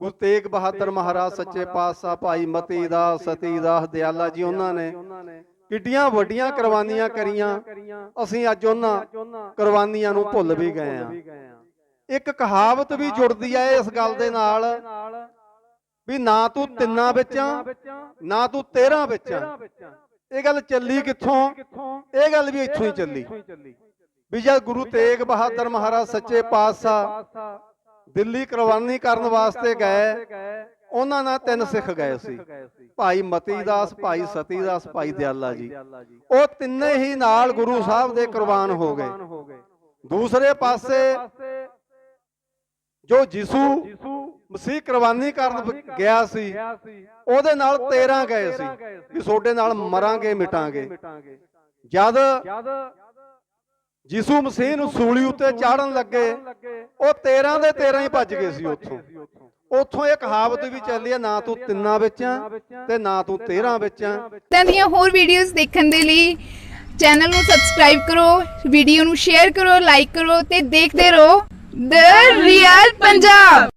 ਗੁਰੂ ਤੇਗ ਬਹਾਦਰ ਮਹਾਰਾਜ ਸੱਚੇ ਪਾਤਸ਼ਾਹ ਭਾਈ ਮਤੀ ਦਾਸ, ਸਤੀ ਦਾਸ, ਦਿਆਲਾ ਜੀ ਉਹਨਾਂ ਨੇ ਕਿੱਡੀਆਂ ਵੱਡੀਆਂ ਕੁਰਬਾਨੀਆਂ ਕਰੀਆਂ। ਅਸੀਂ ਅੱਜ ਉਹਨਾਂ ਕੁਰਬਾਨੀਆਂ ਨੂੰ ਭੁੱਲ ਵੀ ਗਏ ਆ ਇੱਕ ਕਹਾਵਤ ਵੀ ਜੁੜਦੀ ਹੈ ਇਸ ਗੱਲ ਦੇ ਨਾਲ ਵੀ ਨਾ ਤੂੰ ਤਿੰਨਾਂ ਵਿੱਚ, ਨਾ ਤੂੰ ਤੇਰਾਂ ਵਿੱਚ। ਇਹ ਗੱਲ ਚੱਲੀ ਕਿੱਥੋਂ? ਇਹ ਗੱਲ ਵੀ ਇੱਥੋਂ ਹੀ ਚੱਲੀ। ਵੀ ਜਦ ਗੁਰੂ ਤੇਗ ਬਹਾਦਰ ਮਹਾਰਾਜ ਸੱਚੇ ਪਾਤਸ਼ਾਹ ਦਿੱਲੀ ਕੁਰਬਾਨੀ ਕਰਨ ਵਾਸਤੇ ਗਏ। ਉਹਨਾਂ ਨਾਲ ਤਿੰਨ ਸਿੱਖ ਗਏ ਸੀ। ਭਾਈ ਮਤੀ ਦਾਸ ਭਾਈ ਸਤੀ ਦਾਸ ਭਾਈ ਦਿਆਲਾ ਜੀ। ਉਹ ਤਿੰਨੇ ਹੀ ਨਾਲ ਗੁਰੂ ਸਾਹਿਬ ਦੇ ਕੁਰਬਾਨ ਹੋ ਗਏ। ਦੂਸਰੇ ਪਾਸੇ ਜੋ ਯਿਸੂ ਮਸੀਹ ਕੁਰਬਾਨੀ ਕਰਨ ਗਿਆ ਸੀ ਉਹਦੇ ਨਾਲ 13 ਗਏ ਸੀ ਵੀ ਤੁਹਾਡੇ ਨਾਲ ਮਰਾਂਗੇ ਮਿਟਾਂਗੇ। ਜਦ ਯਿਸੂ ਮਸੀਹ ਨੂੰ ਸੂਲੀ ਉੱਤੇ ਚਾੜਨ ਲੱਗੇ, ਉਹ 13 ਦੇ 13 ਹੀ ਭੱਜ ਗਏ ਸੀ ਉੱਥੋਂ। ਉੱਥੋਂ ਇਹ ਕਹਾਵਤ ਵੀ ਚੱਲੀ ਹੈ ਨਾ ਤੂੰ ਤਿੰਨਾਂ ਵਿੱਚ ਤੇ ਨਾ ਤੂੰ 13 ਵਿੱਚ। ਆਂ ਦੀਆਂ ਹੋਰ ਵੀਡੀਓਜ਼ ਦੇਖਣ ਦੇ ਲਈ ਚੈਨਲ ਨੂੰ ਸਬਸਕ੍ਰਾਈਬ ਕਰੋ ਵੀਡੀਓ ਨੂੰ ਸ਼ੇਅਰ ਕਰੋ ਲਾਈਕ ਕਰੋ ਤੇ ਦੇਖਦੇ ਰਹੋ। ਦ ਰੀਅਲ ਪੰਜਾਬ